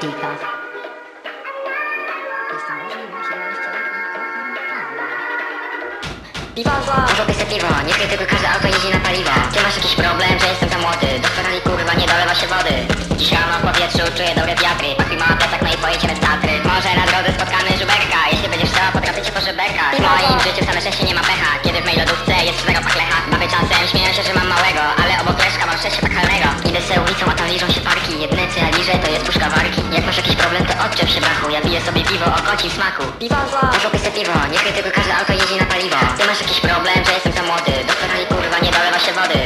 Dika. Piwa zła! Zrobię se piwo, nie krytykuj, każde auto jeździ na paliwo. Ty masz jakiś problem, że jestem za młody. Do kurwa nie dolewa się wody. Dziś rano w powietrzu czuję dobre wiatry. Pachwi ma plecak, no i pojedziemy w Tatry. Może na drodze spotkamy żuberka Jeśli będziesz chciała, potrafię cię po żeberkach W moim życiu same szczęście nie ma pecha. Kiedy w mej lodówce jest cztero pachlecha Baby czasem śmieją się, że mam małego. Ale obok leszka mam szczęście pachalnego Idę se ulicą, a tam liżą się parki. Jedyne co ja liżę to jest puszka warki brachu Ja piję sobie piwo o kocim smaku. Piwa zła! Zrobię se piwo, nie krytykuj, każde auto jeździ na paliwo. Ty masz jakiś problem, że jestem za młody. Do Ferrari kurwa nie dolewa się wody.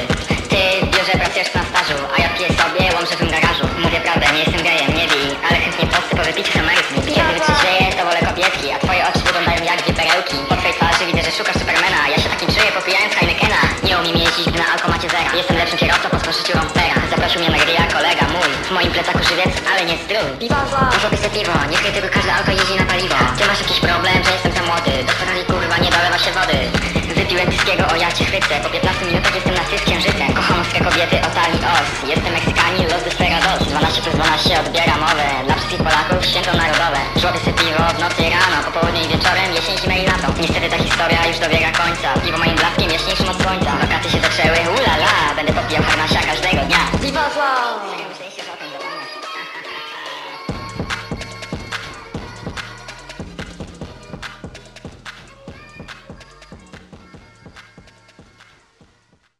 Ty że pracujesz na stażu A ja piję sobie łom, że w garażu. Mówię prawdę, nie jestem gejem, nie bij Ale chętnie posty po wypiciu Ameryki Kiedy wytrzeźwieję, to wolę kobietki A twoje oczy wyglądają jak dwie perełki. Po twojej twarzy widzę, że szukasz Supermana Ja się takim czuję popijając Heinekena. Nie umiem jeździć, gdy na alkomacie zera Jestem lepszym kierowcą po spożyciu rompera Zaprosił mnie na grilla kolega mój. W moim plecaku żywiec, ale nie strój Piwa zła! Zrobię se piwo, nie krytykuj, każde auto jeździ na paliwo. Ty masz jakiś problem, że jestem za młody? Do Ferrari kurwa nie dolewa się wody. Wypiłem wszystkiego, o ja cię chwycę. Po 15 minutach jestem na z księżycem. Kocham ostre kobiety, o tali os. Jestem Meksykanin, los desperados 12 przez 12 odbiera mowę. Dla wszystkich Polaków święto narodowe. Żłobię se piwo w nocy rano Po południu i wieczorem, jesień, zimę i lato. Niestety ta historia już dobiega końca. Piwo moim blaskiem